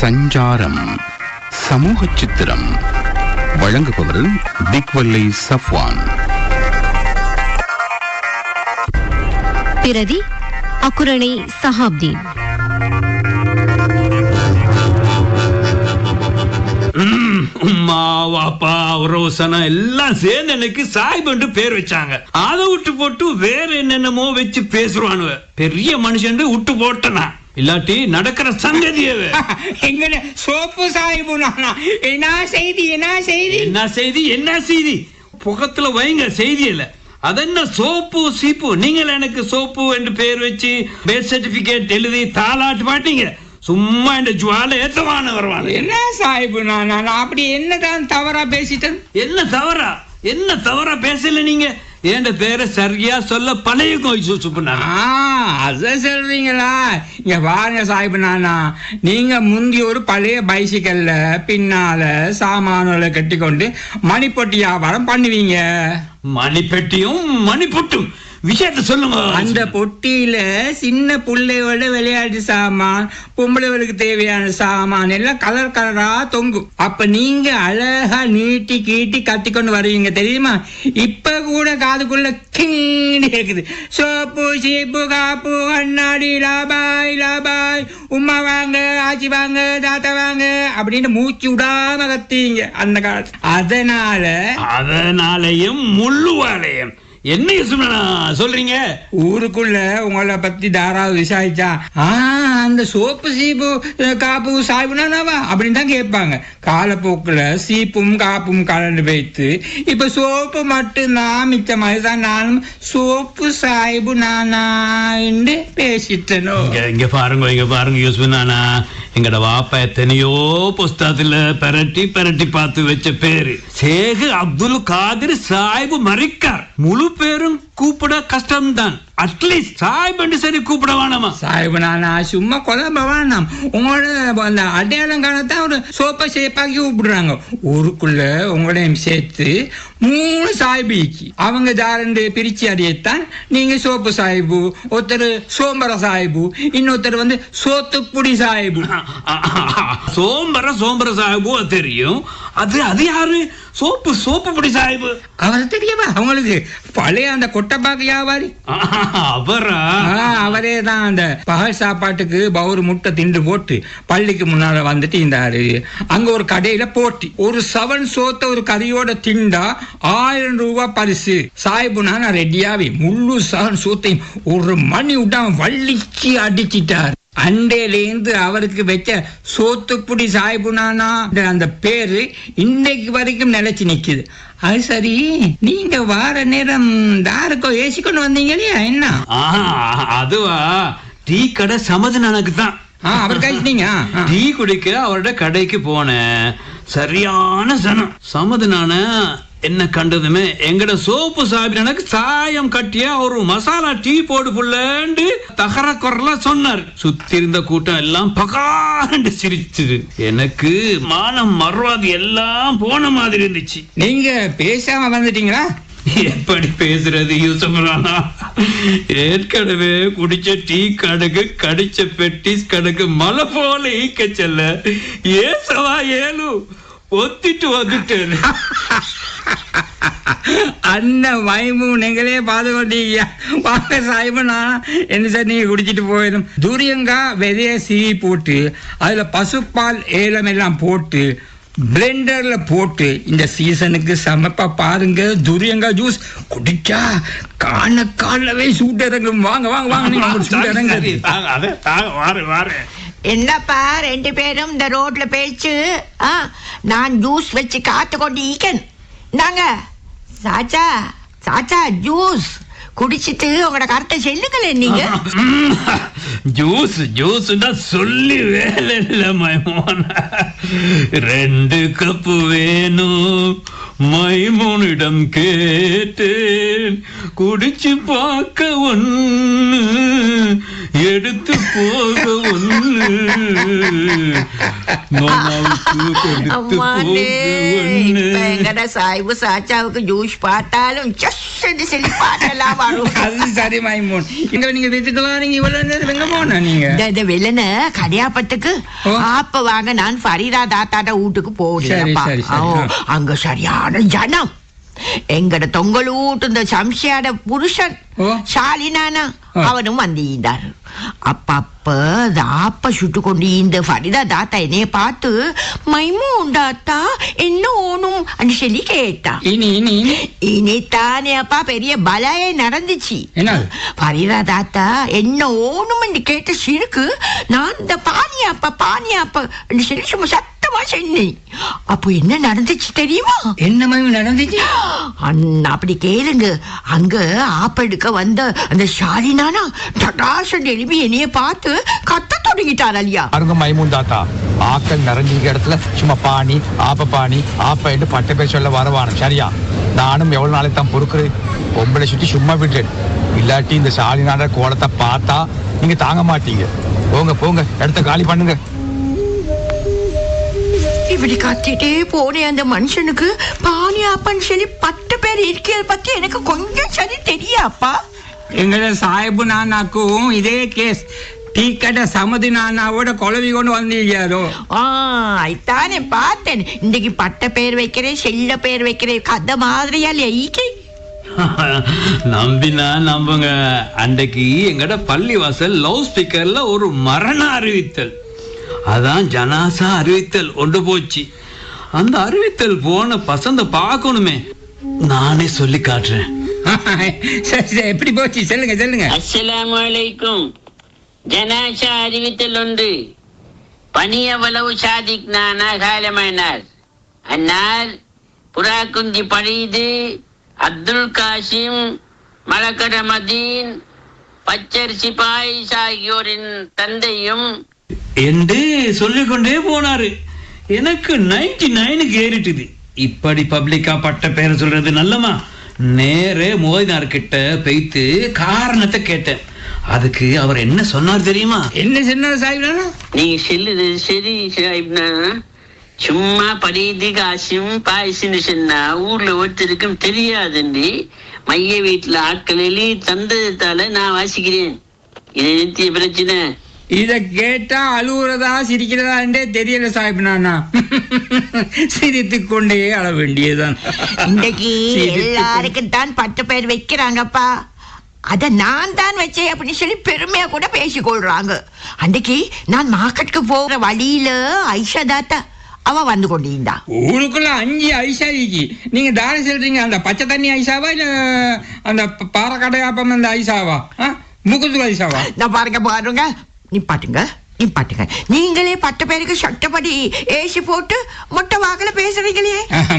சஞ்சாரம் சமூக சித்திரம் வழங்குபவர் திக்வல்லை சஃப்வான். பிரதி அக்குரணை சஹாப்தீன். ம், உம்மா வாப்பா ரோசனா எல்லாம் சேர்ந்து எனக்கு சாய்பண்டு பேர் வச்சாங்க. அதை விட்டு போட்டு வேற என்னென்னமோ வச்சு பேசுறானுவ பெரிய மனுஷன் விட்டு போட்டனா இல்லாட்டி நடக்கிற சங்கதியவ. எங்கட சோப்பு சாய்பு நானா? என்ன செய்தி என்ன செய்தி? என்ன செய்தி என்ன செய்தி? புகத்துல வைங்க செய்தியில. அதென்ன சோப்பு சீப்பு? நீங்கள் எனக்கு சோப்பு என்று பேர் வச்சு பேர் சர்டிபிகேட் எழுதி தாளாட்டு மாட்டீங்க. சும்மா இந்த ஜுவால ஏத்தமான வருவாங்க என்ன நானா? நான் அப்படி என்னதான் தவறா பேசிட்டேன்? என்ன தவறா? என்ன தவறா பேசல நீங்க? என் பேரை சரியா சொல்ல பழைய கோயில் சுப்புனாங்க ஆ அத சொல்றீங்களா? இங்க பாருங்க சாய்பு நானா. நீங்க முந்தி ஒரு பழைய பைசிக்கல்ல பின்னால சாமான்களை கட்டிக்கொண்டு மணிப்பொட்டி வியாபாரம் பண்ணுவீங்க. மணிப்பெட்டியும் மணிப்புட்டும். விஷயத்த சொல்லுங்க. அந்த பொட்டியில சின்ன புள்ளையோட விளையாட்டு சாமான் பொம்பளைகளுக்கு தேவையான சாமான் எல்லாம் கலர் கலரா தொங்கும். அப்ப நீங்க அழகா நீட்டி கீட்டி கட்டி கொண்டு வருவீங்க தெரியுமா? இப்ப கூட காதுக்குள்ள கீன்னு கேக்குது. சோப்பு சீப்பு காப்பு கண்ணாடி லாபாய் லாபாய் உம்மா வாங்க ஆச்சி வாங்க தாத்தா வாங்க அப்படின்னு மூச்சு விடாம கத்தீங்க அந்த காலத்து அதனால அதனாலையும் முள்ளுவாலையும் என்ன சொல்றீங்க? ஊருக்குள்ள உங்களை பத்தி தாராள விசாரிச்சா ஆ அந்த சோப்பு சீப்பு காப்பு சாய்புனாவா அப்படின்னு தான் கேட்பாங்க. காலப்போக்குல சீப்பும் காப்பும் கலந்து வைத்து இப்ப சோப்பு மட்டும்தான் மிச்ச மாதிரி தான் நானும் சோப்பு சாய்பு நானா என்று பேசிட்டனோ? இங்க பாருங்க இங்க பாருங்க யூஸ்வனானா எங்கட வாப்பா எத்தனையோ புஸ்தகத்துல பெரட்டி பெரட்டி பார்த்து வச்ச பேரு. சேகு அப்துல் காதிர் சாஹிப் மரிக்கார் முழு பெரும் கூப்பிட கஷ்டம்தான். அட்லீஸ்ட் சாஹிப் சரி கூப்பிட வேணாமா? சாய்பு நானா சும்மா குழம்ப வேணாம். உங்களோட அந்த அடையாளம் காணத்தான் ஒரு சோப்பை சேப்பாக்கி கூப்பிடுறாங்க. ஊருக்குள்ள உங்களையும் சேர்த்து மூணு சாய்பிக்கு அவங்க தாரண்டு பிரிச்சு அடியத்தான் நீங்க சோப்பு சாய்பு ஒருத்தர் சோம்பர சாய்பு இன்னொருத்தர் வந்து சோத்துப்புடி சாய்பு. சோம்பர சோம்பர சாஹிபு அது தெரியும். அது அது யாரு? சோப்பு சோப்பு பொடி சாஹிபு அவர் தெரியுமா? அவங்களுக்கு பழைய அந்த கொட்டைப்பாக்கு வியாபாரி. அவரா? தான் அந்த பகல் சாப்பாட்டுக்கு பவுர் முட்டை திண்டு போட்டு பள்ளிக்கு முன்னால வந்துட்டு இருந்தாரு அங்க ஒரு கடையில போட்டி. ஒரு செவன் சோத்த ஒரு கறியோட திண்டா ஆயிரம் ரூபாய் பரிசு. சாய்புனா நான் ரெடியாவே. முழு செவன் சோத்தையும் ஒரு மணி விட்டாம வள்ளிக்கு அடிச்சிட்டார். அண்டையிலேருந்து அவருக்கு வச்ச சோத்துப்புடி சாய்புனானா அந்த பேரு இன்னைக்கு வரைக்கும் நிலைச்சு நிக்குது. அது சரி. நீங்க வார நேரம் தாருக்கோ ஏசி கொண்டு வந்தீங்க இல்லையா? என்ன? அதுவா. டீ கடை சமதுனனுக்கு தான். ஆ, அவர் கழிச்சிட்டீங்க. டீ குடிக்க அவரோட கடைக்கு போனேன். சரியான சனம். சமதுனான என்ன கண்டதுமே? எங்கட சோப்பு சாப்பிட்டு சாயம் கட்டிய ஒரு மசாலா டீ போடு புள்ளண்டு தகர குரலா சொன்னார். சுத்தி இருந்த கூட்டம் எல்லாம் பகாண்டு சிரிச்சுது. எனக்கு மானம் மறுவாது எல்லாம் போன மாதிரி இருந்துச்சு. நீங்க பேசாம வந்துட்டீங்களா? எப்படி பேசுறது யூசப் ராணா ஏற்கனவே குடிச்ச டீ கணக்கு கடிச்ச பெட்டிஸ் கணக்கு மலை போல ஈக்க செல்ல ஏசவா ஏலு ஒத்திட்டு வந்துட்டேன். அந்த மைமு நீங்களே பார்த்து கொண்டீங்க வாங்க சாய்பனா என்ன சார் நீங்க குடிச்சிட்டு போயிடும். துரியங்கா விதைய சீவி போட்டு அதுல பசுப்பால் ஏலம் எல்லாம் போட்டு பிளெண்டர்ல போட்டு இந்த சீசனுக்கு சமைப்பா பாருங்க. துரியங்கா ஜூஸ் குடிச்சா காண காலவே சூட்டிறங்கும் வாங்க வாங்க வாங்க அதே, தாங்க, வாரேன், வாரேன். என்னப்பா ரெண்டு பேரும் இந்த ரோட்ல பேச்சு? நான் ஜூஸ் வச்சு காத்து கொண்டு ஈக்கன் நாங்க சாச்சா சாச்சா ஜூஸ். குடிச்சிட்டு உங்களோட கருத்தை சொல்லுங்களேன் நீங்க. ஜூஸ் ஜூஸ்னா சொல்லி வேலை இல்ல மைமோன. ரெண்டு கப்பு வேணும் மைமோனிடம் கேட்டேன். குடிச்சு பார்க்க ஒண்ணு எடுத்து போக சாய்பு சாச்சாவுக்கு ஜூஸ் பார்த்தாலும் ஜஸ் சொல்லி பாட்டெல்லாம் வரும் அது சரி மைமூன் இங்க நீங்க வீட்டுக்கு வாரீங்க இவ்வளவு நேரம் எங்க போன நீங்க இந்த- இந்த வெள்ளன கடியாப்பத்துக்கு ஓ. ஆப்ப வாங்க நான் ஃபரீதா தாத்தாட்ட வீட்டுக்கு. ஆ. அங்க சரியான ஜனம் எங்கட தொங்கல் ஊட்டு இந்த சம்சியாட புருஷன். ஷாலினானா. அவனும் வந்திருந்தார் அப்ப அப்ப இந்த ஆப்ப சுட்டு கொண்டு இந்த ஃபரிதா தாத்தா என்னைய பார்த்து மைமூன் தாத்தா என்ன ஓணும்? అని சொல்லி கேட்டா. இனி இனி இனி. இனித்தானே அப்பா பெரிய பலாயே நடந்துச்சு. என்னது? பரிதா தாத்தா என்ன ஓணும்னு கேட்ட சிறுக்கு நான் இந்த பானியாப்ப பானியாப்ப சொல்லி சும்மா சத்தமா சொன்னேன் அப்போ என்ன நடந்துச்சு தெரியுமா? என்ன மைமூன் நடந்துச்சு? அண்ணா அப்படி கேளுங்க. அங்க ஆப்பெடுக்க வந்த அந்த ஷாலினானா டடாசன் எழுப்பி என்னைய பார்த்து கத்த தொடங்கிட்டார் அலியா அருங்க மைமூன் தாத்தா ஆக்கள் நிறைஞ்சிருக்க இடத்துல சும்மா பாணி ஆப்ப பாணி ஆப்ப என்று பட்ட பேர் சொல்ல வரவானும். சரியா? நானும் எவ்வளவு நாளைக்கு தான் பொறுக்கிறேன் பொம்பளை சுத்தி சும்மா விட்டுறேன். இல்லாட்டி இந்த சாலினாட கோலத்தை பார்த்தா நீங்க தாங்க மாட்டீங்க. போங்க போங்க இடத்த காலி பண்ணுங்க. இப்படி கத்திட்டே போனேன் அந்த மனுஷனுக்கு. பானியாப்பன்னு சொல்லி பத்து பேர் இருக்கிறத பத்தி எனக்கு கொஞ்சம் சரி தெரியாப்பா. எங்கட சாஹிபு நானாக்கும் இதே கேஸ். டீ கடை சமதி நானாவோட குழவி கொண்டு வந்திருக்காரோ ஆ ஐத்தானே பார்த்தேன். இன்னைக்கு பட்ட பேர் வைக்கிறேன் செல்ல பேர் வைக்கிறேன். கதை மாதிரியா ஈக்கை நம்பினா நம்புங்க. அன்றைக்கு எங்கட பள்ளிவாசல் லவுட் ஸ்பீக்கர்ல ஒரு மரண அறிவித்தல். அதான் ஜனாசா அறிவித்தல் கொண்டு போச்சு. அந்த அறிவித்தல் போன பசந்த பார்க்கணுமே. நானே சொல்லி காட்டுறேன். சரி சரி எப்படி போச்சு? சொல்லுங்க சொல்லுங்க. அஸ்ஸலாமு அலைக்கும். ஜனாஷா அறிவித்தல் ஒன்று பனியவளவு சாதிக் நானா காலமானார் அன்னார் புறாக்குஞ்சி பழீது அப்துல் காசிம் மலக்கட மதீன் பச்சர் சிபாயிஸ் ஆகியோரின் தந்தையும் என்று சொல்லிக்கொண்டே போனாரு. எனக்கு நைன்டி நைனுக்கு ஏறிட்டுது. இப்படி பப்ளிக்கா பட்ட பேரை சொல்றது நல்லமா? நேரே மோதினார் கிட்ட பெய்த்து காரணத்தை கேட்டேன். அதுக்கு அவர் என்ன சொன்னார் தெரியுமா? என்ன சொன்னார் சாஹிப் நீங்க செல்லுது சரி சாஹிப்னா. சும்மா பழீது காசிம் பாயசுன்னு சொன்னா ஊர்ல ஒருத்தருக்கும் தெரியாதுண்டி மைய வீட்டுல ஆட்கள் எழுதி தந்ததால நான் வாசிக்கிறேன். இது நித்திய பிரச்சனை. இத கேட்டா அழுகுறதா சிரிக்கிறதான்றே தெரியல சாஹிப் நானா. சிரித்து கொண்டே அழ வேண்டியதுதான். கொண்டே- எல்லாருக்கும் தான் பட்டு பேர் வைக்கிறாங்கப்பா. அத நான் தான் வச்சேன் அப்படின்னு சொல்லி பெருமையா கூட பேசிக்கொள்றாங்க. அன்னைக்கு நான் மார்க்கெட்டுக்கு போற வழியில ஐஷா தாத்தா அவ வந்து கொண்டிருந்தா. ஊருக்குள்ள அஞ்சு ஐசா இருக்கு. நீங்க தானே சொல்றீங்க அந்த பச்சை தண்ணி ஐசாவா இல்ல அந்த ப- பாறைக்கடையாப்பம் அந்த ஐசாவா முகுது ஐசாவா நான் பாருங்க பாருங்க. நிப்பாட்டுங்க நிப்பாட்டுங்க. நீங்களே பத்து பேருக்கு சட்டப்படி ஏசி போட்டு மொட்டை வாக்குல பேசுறீங்களே.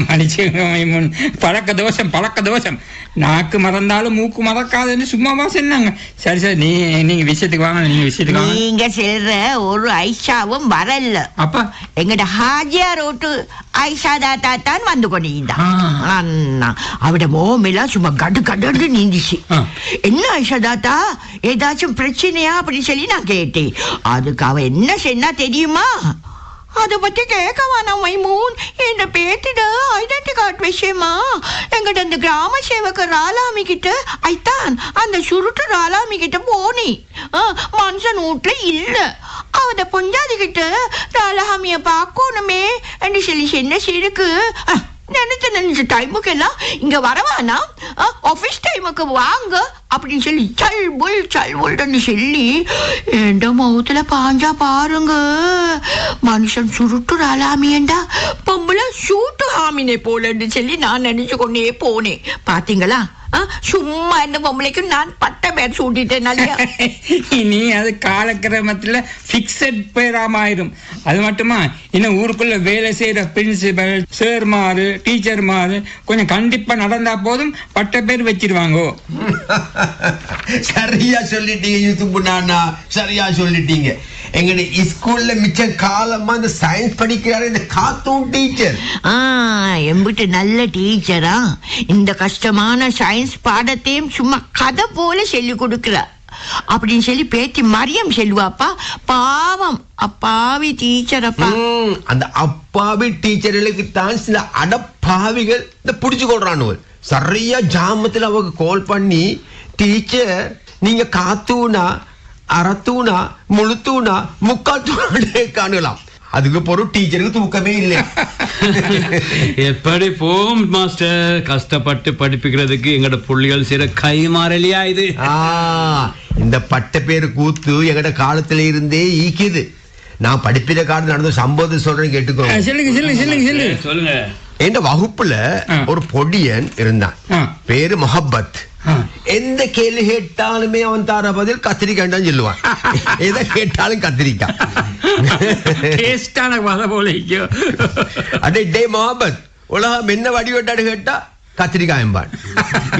மன்னிச்சுங்க. பழக்க தோஷம் பழக்க தோஷம். நாக்கு மறந்தாலும் மூக்கு மறக்காதுன்னு சும்மாவா சொன்னாங்க. சரி சரி நீ நீங்க விஷயத்துக்கு வாங்க நீங்க விஷயத்துக்கு வாங்க. நீங்க செல்ற ஒரு ஐஷாவும் வரல. அப்பா. எங்கட ஹாஜியா ரோட்டு ஐஷா தாத்தா தான் வந்து கொண்டிருந்தா ஆ. அண்ணா அவட மோமெல்லாம் சும்மா கடு கடன்னு நீந்திச்சு. என்ன ஐஷா தாத்தா ஏதாச்சும் பிரச்சனையா அப்படின்னு சொல்லி நான் கேட்டேன். அதுக்கு அவ என்ன சொன்னா தெரியுமா? அதை பத்தி கேட்க வேணாம் மைமூன்? இந்த பேத்திட ஐடென்டி கார்டு விஷயமா? எங்கிட்ட அந்த கிராம சேவகர் ராலாமி கிட்ட ஐத்தான் அந்த சுருட்டு ராலாமி கிட்ட போனி. ஆ, மனுஷன் வீட்டுல இல்ல. அவத பொஞ்சாதி கிட்ட ராலாமிய பார்க்கணுமே. என்று சொல்லி சின்ன சிறுக்கு நினைச்ச நினைச்ச டைமுக்கு எல்லாம் இங்க வரவானா? ஆஃபீஸ் டைமுக்கு வாங்க. அப்படின்னு சொல்லி சல் புல் சொல்லி எந்த மௌத்துல பாஞ்சா பாருங்க. மனுஷன் சுருட்டு ராலாமியண்டா பொம்பளை சூட்டு ஆமினை போலன்னு சொல்லி நான் நினைச்சு கொண்டே போனேன். பாத்தீங்களா? சும்மா இந்த பொம்பளைக்கு நான் பட்ட பேர் சூட்டிட்டேன் இனி அது காலக்கிரமத்துல பிக்சட் பேராமாயிரும் அது மட்டுமா இன்னும் ஊருக்குள்ள வேலை செய்யற பிரின்சிபல் சேர்மாரு டீச்சர்மாரு கொஞ்சம் கண்டிப்பா நடந்தா போதும் பட்ட பேர் வச்சிருவாங்கோ சரியா சொல்லிட்டீங்க யூசுப் நானா சரியா சொல்லிட்டீங்க எங்க ஸ்கூல்ல மிச்ச காலமா இந்த சயின்ஸ் படிக்கிறாரு இந்த காத்தூன் டீச்சர் ஆ எம்பிட்டு நல்ல டீச்சரா? இந்த கஷ்டமான சயின்ஸ் பாடத்தையும் சும்மா கதை போல சொல்லி கொடுக்கிறா. அப்படின்னு சொல்லி பேத்தி மரியம் செல்வாப்பா பாவம் அப்பாவி டீச்சர் அப்பா. அந்த அப்பாவி டீச்சர்களுக்கு தான் சில அடப்பாவிகள் இந்த புடிச்சு கொள்றானுவல் சரியா ஜாமத்துல அவங்க கால் பண்ணி டீச்சர் நீங்க காத்தூனா அறத்தூனா முழுத்தூனா முக்கால் தூணே காணலாம். அதுக்கு பொருள் டீச்சருக்கு தூக்கமே இல்லை. எப்படி போம் மாஸ்டர்? கஷ்டப்பட்டு படிப்புக்கிறதுக்கு எங்கட புள்ளிகள் செய்யற கை மாறலையா இது? ஆ, இந்த பட்ட பேரு கூத்து எங்கட காலத்துல இருந்தே ஈக்குது. நான் படிப்பின காலத்துல நடந்த சம்பவத்தை சொல்றேன் கேட்டுக்கோ. ஆ, சொல்லுங்க சொல்லுங்க சொல்லுங்க சொல்லுங்க. சொல்லுங்க. என் வகுப்புல. ஒரு பொடியன் இருந்தான். பேரு மொஹப்பத். எந்த கேள்வி கேட்டாலுமே அவன் தார பதில் கத்திரிக்காய் தான் சொல்லுவான் எதை கேட்டாலும் கத்திரிக்காய் டேஸ்டான வதை போல அடே டே மொஹப்பத் உலகம் என்ன வடிவட்டாடு கேட்டா கத்திரிக்காய் என்பான்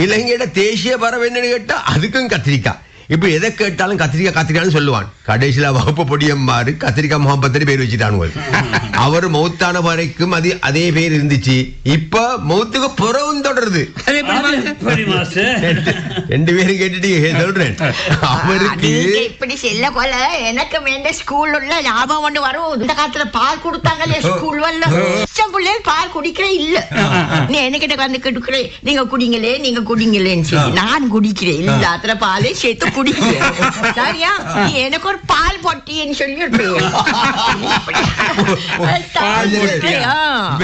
இலங்கையோட தேசிய பறவை என்னன்னு கேட்டா அதுக்கும் கத்திரிக்காய் இப்ப எதை கேட்டாலும் கத்திரிக்காய் கத்திரிக்காய்னு சொல்லுவான். கடைசியில வகுப்பு பொடியம் மாறு கத்திரிக்காய் முகம்பத்தனு பேர் வச்சுட்டானுங்க அவர் மௌத்தான வரைக்கும் அது அதே பேர் இருந்துச்சு. இப்ப மௌத்துக்கு புறவும் தொடருது. ரெண்டு பேரும் கேட்டுட்டு சொல்றேன். அவருக்கு இப்படி செல்ல கொல. எனக்கு வேண்ட ஸ்கூல் உள்ள ஞாபகம் ஒன்று வரும். இந்த காலத்துல பால் கொடுத்தாங்களே ஸ்கூல் வரல பிள்ளைகள் பால் குடிக்கிற இல்ல. நீ என்கிட்ட வந்து கெடுக்கிறேன் நீங்க குடிங்களே நீங்க குடிங்களேன்னு சொல்லி. நான் குடிக்கிறேன். இல்லாத பாலே சேர்த்து குடிக்கிறேன் சரியா? நீ எனக்கு ஒரு பால் பொட்டின்னு சொல்லி.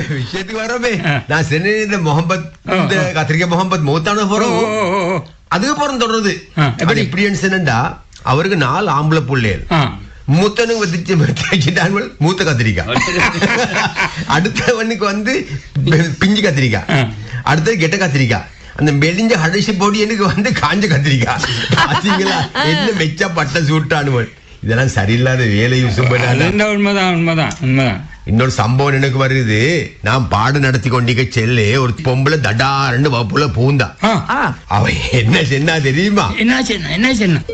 விஷயத்துக்கு வரவே நான் சென்னை இந்த முகமது இந்த கத்திரிக்காய் முகமது மௌத்தான போறோம். அதுக்கு புறம் தொடருது எப்படி? என்னண்டா? அவருக்கு நாலு ஆம்பளை புள்ளைகள். மூத்தனுக்கு வச்சுட்டான் மூத்த கத்திரிக்காய். அடுத்தவனுக்கு வந்து பிஞ்சு கத்திரிக்காய். ஆ. அடுத்தது கெட்ட கத்திரிக்காய். அந்த மெலிஞ்ச கடைசி பொடி எனக்கு வந்து காஞ்ச கத்திரிக்காய் பாத்தீங்களா? என்ன மெச்சா பட்ட சூட்டானுவன் இதெல்லாம் சரியில்லாத வேலை யூஸ் அது பண்ணால என்ன உண்மைதான் உண்மைதான் உண்மைதான். இன்னொரு சம்பவம் எனக்கு வருது. நான் பாடம் நடத்தி கொண்டிருக்க செல்லு ஒரு பொம்பளை தடா ரெண்டு வகுப்புல பூந்தா. ஆ. ஆ. அவ என்ன சென்னா தெரியுமா? என்ன செய்யணும் என்ன செய்யணும்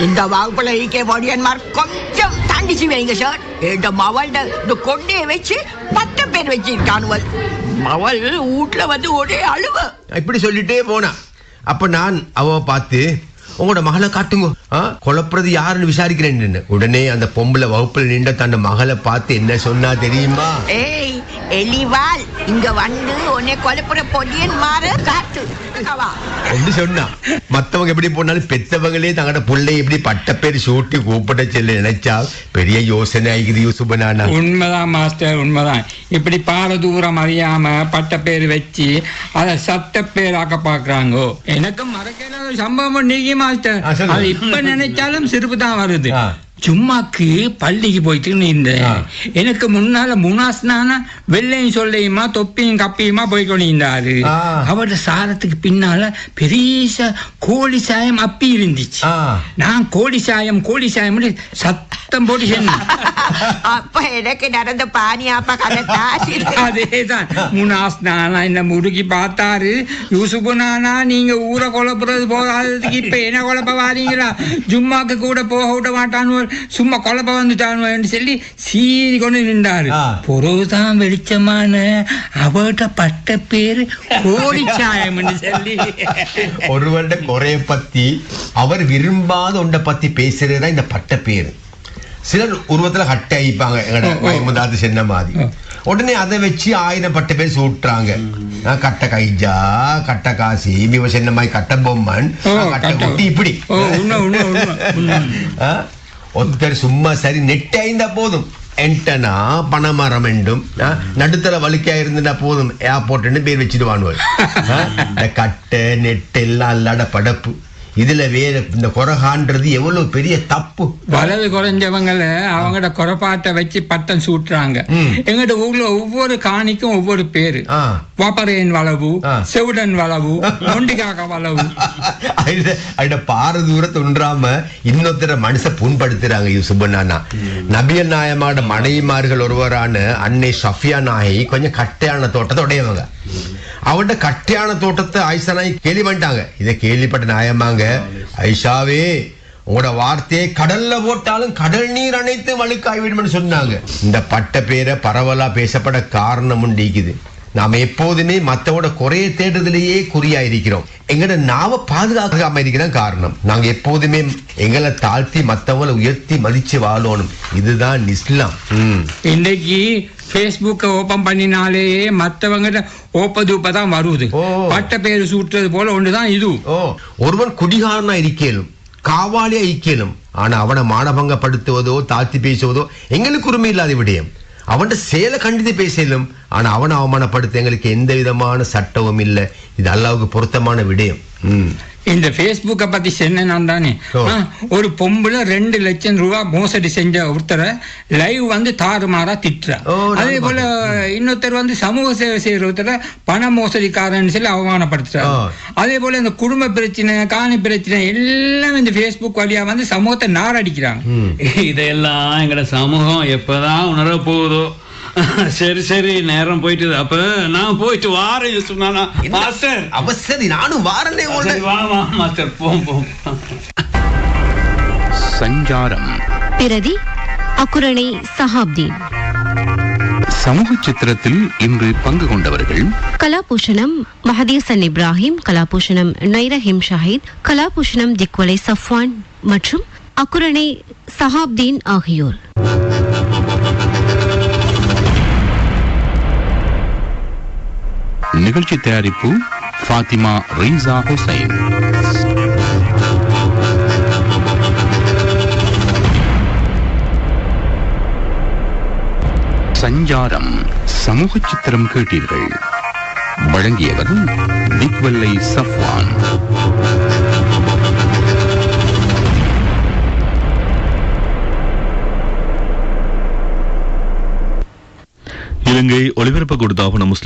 இந்த வகுப்புல இருக்க பொடியன்மார் கொஞ்சம் தண்டிச்சு வைங்க சார். இந்த மவள்ட இந்த கொண்டைய வச்சு பத்து பேர் வச்சிருக்கானுவல் மவள் வீட்டுல வந்து ஒரே அழுவ. இப்படி சொல்லிட்டே போனா. அப்ப நான் அவ பார்த்து உங்களோட மகளை காட்டுங்க. குழப்புறது யாருன்னு விசாரிக்கிறேன். உடனே அந்த பொம்பளை வகுப்புல நின்ற தன் மகளை பார்த்து என்ன சொன்னா தெரியுமா? ஏய் எலிவாள் இங்க வந்து உன்னை கொலைப்புற பொடியன் மாற காத்து வா. என்று சொன்னா. மத்தவங்க எப்படி போனாலும் பெத்தவங்களே தங்களோட பிள்ளை எப்படி பட்ட பேர் சூட்டி கூப்பிட செல்ல நினைச்சா பெரிய யோசனை ஆகிது யூசுபனானா உண்மைதான் மாஸ்டர் உண்மைதான். இப்படி பாட தூரம் அறியாம பட்ட பேர் வச்சு அத சட்ட பேராக்க பாக்குறாங்கோ? எனக்கு மறக்காத ஒரு சம்பவம் நீங்க மாஸ்டர். அது இப்ப நினைச்சாலும் சிரிப்பு தான் வருது. சும்மாக்கு பள்ளிக்கு போயிட்டு இருந்தேன். எனக்கு முன்னால முனாஸ்னான வெள்ளையும் சொல்லையுமா தொப்பியும் கப்பியுமா போய் கொண்டிருந்தாரு ஆ. அவரோட சாரத்துக்கு பின்னால பெரிய கோழி சாயம் அப்பி இருந்துச்சு. நான் கோழி சாயம் கோழி சாயம் சத்தம் போட்டு சொன்னேன். அப்ப எனக்கு நடந்த பானியாப்பா அதேதான். முனாஸ் நானா இந்த முருகி பார்த்தாரு. யூசுப்பு நானா நீங்க ஊரை குழப்புறது போகாததுக்கு இப்ப என்ன குழப்ப வாரீங்களா ஜும்மாக்கு கூட போக விட மாட்டானு சும்மா குழப்ப வந்துட்டானு சொல்லி சீறி கொண்டு நின்றாரு. ஆ. பொருள்தான் வெளிச்சமான அவட்ட பட்ட பேரு கோடிச்சாயம்னு சொல்லி. ஒருவருட குறைய பத்தி அவர் விரும்பாத ஒன்றை பத்தி பேசுறதுதான் இந்த பட்ட பேரு. சிலர் உருவத்துல கட்டை ஆயிப்பாங்க எங்கட ஓ, ஓ. வயமுதாது சென்ன மாதிரி. உடனே அதை வச்சு ஆயிரம் பட்ட பேர் சூட்டுறாங்க. கட்ட கைஜா கட்ட காசி மிவ சென்ன மாதிரி கட்ட பொம்மன் கட்ட- குட்டி இப்படி. ஓ, ஒருத்தர் சும்மா சரி நெட் போதும். என்டனா பணமரம் என்றும் ஆ, நடுத்தர வலிக்கா இருந்தா போதும். ஏர்போர்ட்னு பேர் வச்சிடுவானுவல் ஆ, இந்த கட்டு நெட்டு எல்லாம் அல்லாட படப்பு இதுல வேற இந்த குரகான்றது எவ்வளவு பெரிய தப்பு வலது குறைஞ்சவங்கள அவங்களோட குறைப்பாட்டை வச்சு பட்டம் சூட்டுறாங்க ம். எங்கட ஊர்ல ஒவ்வொரு காணிக்கும் ஒவ்வொரு பேரு. வாப்பரையன் வளவு. செவுடன் வளவு நொண்டிகாக்க வளவு அதுல பார தூரத்தை உண்டாம இன்னொருத்தர மனுஷ புண்படுத்துறாங்க யூசுபண்ணா நபியல் நாயமாட மனைவிமார்கள் ஒருவரான அன்னை சஃபியா நாயி கொஞ்சம் கட்டையான தோட்டத்தை உடையவங்க அவன்கிட்ட கட்டியான தோட்டத்தை ஆயிஷா நாய் கேள்வி பண்ணிட்டாங்க. இதை கேள்விப்பட்ட நாயமாங்க ஐஷாவே உங்களோட வார்த்தையை கடல்ல போட்டாலும் கடல் நீர் அனைத்து வழுக்காய்விடும் சொன்னாங்க. இந்த பட்ட பேரை பரவலா பேசப்பட காரணம் உண்டிக்குது. நாம எப்போதுமே மத்தவோட குறைய தேடுறதுலேயே குறியா இருக்கிறோம் எங்கட நாம பாதுகாக்காம இருக்கிறதான் காரணம். நாங்க எப்போதுமே எங்களை தாழ்த்தி மத்தவங்களை உயர்த்தி மதிச்சு வாழணும். இதுதான் இஸ்லாம். இன்னைக்கு ஃபேஸ்புக்கை ஓபன் பண்ணினாலேயே மற்றவங்க ஓப்பதூப்ப தான் வருது. பட்ட பேர் சூட்டுறது போல ஒண்ணுதான் இது. ஓ. ஒருவன் குடிகாரனா இருக்கேலும் காவாலியா இருக்கேலும் ஆனா அவனை மானபங்கப்படுத்துவதோ தாழ்த்தி பேசுவதோ எங்களுக்கு உரிமை இல்லாத விடயம். அவன் செயலை கண்டித்து பேசலும் ஆனா அவனை அவமானப்படுத்த எங்களுக்கு எந்த விதமான சட்டமும் இல்லை. இது அல்லாவுக்கு பொருத்தமான விடயம். இந்த ஃபேஸ்புக்கை பத்தி சொன்னேன் தானே ஓ. ஆ, ஒரு பொம்பளை ரெண்டு லட்சம் ரூபாய் மோசடி செஞ்ச ஒருத்தரை லைவ் வந்து தாறுமாறா திட்டுறா அதே போல இன்னொருத்தர் வந்து சமூக சேவை செய்யற ஒருத்தரை பண மோசடிக்காரன்னு சொல்லி அவமானப்படுத்துறாரு. அதே போல இந்த குடும்ப பிரச்சனை காணி பிரச்சனை எல்லாம் இந்த ஃபேஸ்புக் வழியா வந்து சமூகத்தை நாரடிக்கிறாங்க ம். இதெல்லாம் எங்கட சமூகம் எப்பதான் உணர போகுதோ சரி சரி நேரம் போயிட்டு அப்ப நான் போயிட்டு வாரேன் சொன்னானா மாஸ்டர். அவசரி நானும் வாரனே சரி, வா வா மாஸ்டர். போம் போம் சஞ்சாரம். பிரதி அக்குரணை சஹாப்தீன். சமூக சித்திரத்தில் இன்று பங்கு கொண்டவர்கள் கலாபூஷணம் மஹதீசன் இப்ராஹிம் கலாபூஷணம் நைரஹிம் ஷாஹித் கலாபூஷணம் திக்வலை சஃப்வான் மற்றும் அக்குரணை சஹாப்தீன் ஆகியோர். நிகழ்ச்சி தயாரிப்பு ஃபாத்திமா ரீசா ஹுசைன். சஞ்சாரம் சமூக சித்திரம் கேட்டீர்கள். வழங்கியவர் திக்வல்லை சஃப்வான். இலங்கை ஒளிபரப்பு கொடுத்தாகும் முஸ்லிம்